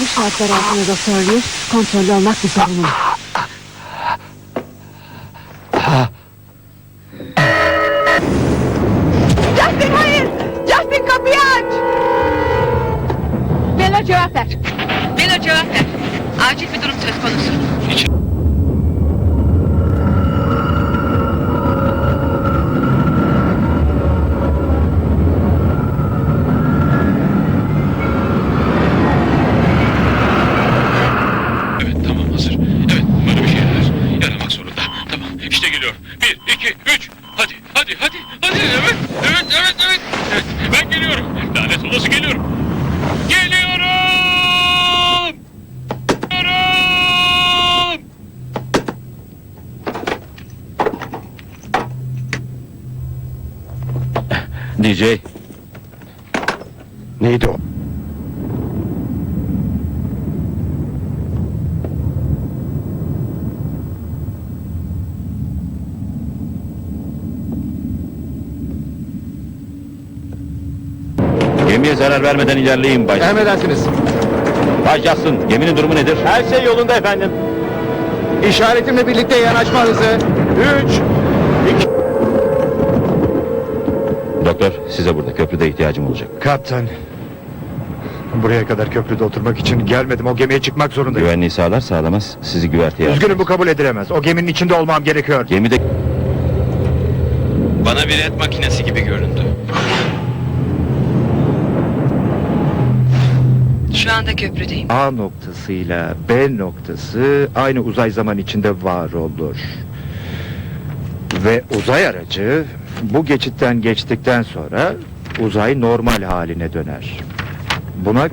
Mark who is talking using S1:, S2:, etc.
S1: Bu şartlar altında Doktor Reeves kontrollü olmak bir sorunum.
S2: Justin hayır! Justin kapıyı aç! Bella cevap ver. Bella cevap ver. Acil bir durum söz konusu.
S3: Evet Bir, iki, üç. Hadi, hadi, hadi, hadi. Evet, evet, evet, evet. Evet, ben geliyorum. Lanet olası geliyorum. Geliyorum! Geliyorum!
S4: DJ.
S5: Neydi o?
S4: Gemiye zarar vermeden ilerleyin Bay.
S5: Emredersiniz.
S4: Bay Jackson, geminin durumu nedir?
S5: Her şey yolunda efendim. İşaretimle birlikte yanaşma hızı. Üç.
S4: Doktor, size burada köprüde ihtiyacım olacak.
S5: Kaptan. Buraya kadar köprüde oturmak için gelmedim. O gemiye çıkmak zorundayım.
S4: Güvenliği sağlar sağlamaz sizi güverteye.
S5: Üzgünüm bu kabul edilemez. O geminin içinde olmam gerekiyor.
S4: Gemide
S3: Bana bir et makinesi gibi göründü.
S2: Şu anda köprüdeyim.
S5: A noktasıyla B noktası aynı uzay zaman içinde var olur. Ve uzay aracı bu geçitten geçtikten sonra uzay normal haline döner. Buna